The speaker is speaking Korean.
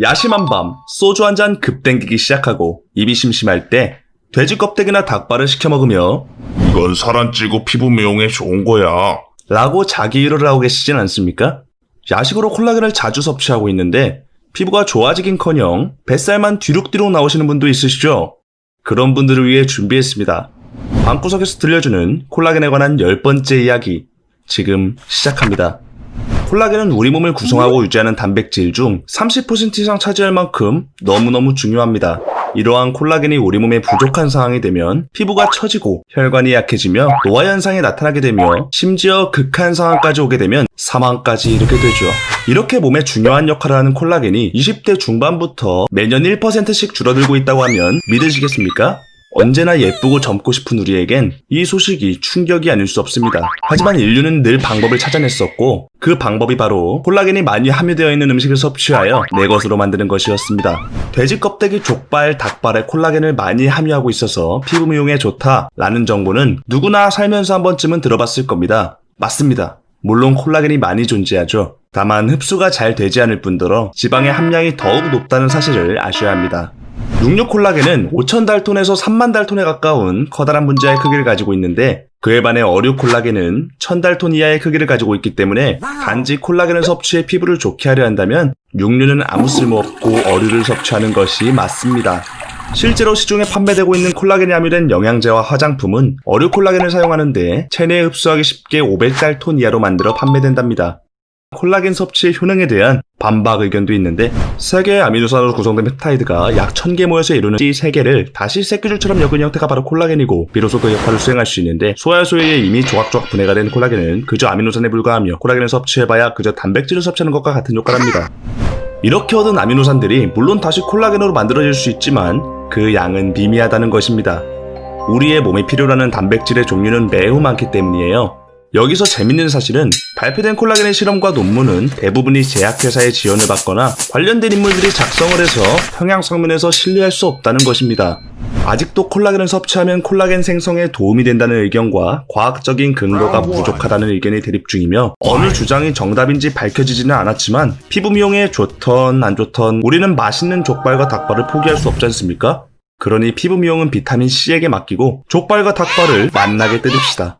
야심한 밤 소주 한 잔 급땡기기 시작하고 입이 심심할 때 돼지 껍데기나 닭발을 시켜 먹으며 이건 살 안 찌고 피부 미용에 좋은 거야. 라고 자기 위로를 하고 계시진 않습니까? 야식으로 콜라겐을 자주 섭취하고 있는데 피부가 좋아지긴커녕 뱃살만 뒤룩뒤룩 나오시는 분도 있으시죠? 그런 분들을 위해 준비했습니다. 방구석에서 들려주는 콜라겐에 관한 열 번째 이야기 지금 시작합니다. 콜라겐은 우리 몸을 구성하고 유지하는 단백질 중 30% 이상 차지할 만큼 너무너무 중요합니다. 이러한 콜라겐이 우리 몸에 부족한 상황이 되면 피부가 처지고 혈관이 약해지며 노화 현상이 나타나게 되며 심지어 극한 상황까지 오게 되면 사망까지 이르게 되죠. 이렇게 몸에 중요한 역할을 하는 콜라겐이 20대 중반부터 매년 1%씩 줄어들고 있다고 하면 믿으시겠습니까? 언제나 예쁘고 젊고 싶은 우리에겐 이 소식이 충격이 아닐 수 없습니다. 하지만 인류는 늘 방법을 찾아냈었고 그 방법이 바로 콜라겐이 많이 함유되어 있는 음식을 섭취하여 내 것으로 만드는 것이었습니다. 돼지 껍데기, 족발, 닭발에 콜라겐을 많이 함유하고 있어서 피부 미용에 좋다라는 정보는 누구나 살면서 한 번쯤은 들어봤을 겁니다. 맞습니다. 물론 콜라겐이 많이 존재하죠. 다만 흡수가 잘 되지 않을 뿐더러 지방의 함량이 더욱 높다는 사실을 아셔야 합니다. 육류 콜라겐은 5천 달톤에서 3만 달톤에 가까운 커다란 분자의 크기를 가지고 있는데 그에 반해 어류 콜라겐은 1000 달톤 이하의 크기를 가지고 있기 때문에 단지 콜라겐을 섭취해 피부를 좋게 하려 한다면 육류는 아무 쓸모 없고 어류를 섭취하는 것이 맞습니다. 실제로 시중에 판매되고 있는 콜라겐이 함유된 영양제와 화장품은 어류 콜라겐을 사용하는데 체내에 흡수하기 쉽게 500달톤 이하로 만들어 판매된답니다. 콜라겐 섭취의 효능에 대한 반박 의견도 있는데 세개의 아미노산으로 구성된 펩타이드가 약 1000개 모여서 이루는 이 3개를 다시 새끼줄처럼 엮은 형태가 바로 콜라겐이고 비로소 그 역할을 수행할 수 있는데 소야소에 이미 조각조각 분해가 된 콜라겐은 그저 아미노산에 불과하며 콜라겐을 섭취해봐야 그저 단백질을 섭취하는 것과 같은 효과랍니다. 이렇게 얻은 아미노산들이 물론 다시 콜라겐으로 만들어질 수 있지만 그 양은 미미하다는 것입니다. 우리의 몸에 필요로 하는 단백질의 종류는 매우 많기 때문이에요. 여기서 재밌는 사실은 발표된 콜라겐의 실험과 논문은 대부분이 제약회사의 지원을 받거나 관련된 인물들이 작성을 해서 평양성면에서 신뢰할 수 없다는 것입니다. 아직도 콜라겐을 섭취하면 콜라겐 생성에 도움이 된다는 의견과 과학적인 근거가 부족하다는 의견이 대립 중이며 어느 주장이 정답인지 밝혀지지는 않았지만 피부 미용에 좋던 안 좋던 우리는 맛있는 족발과 닭발을 포기할 수 없지 않습니까? 그러니 피부 미용은 비타민 C에게 맡기고 족발과 닭발을 만나게 때립시다.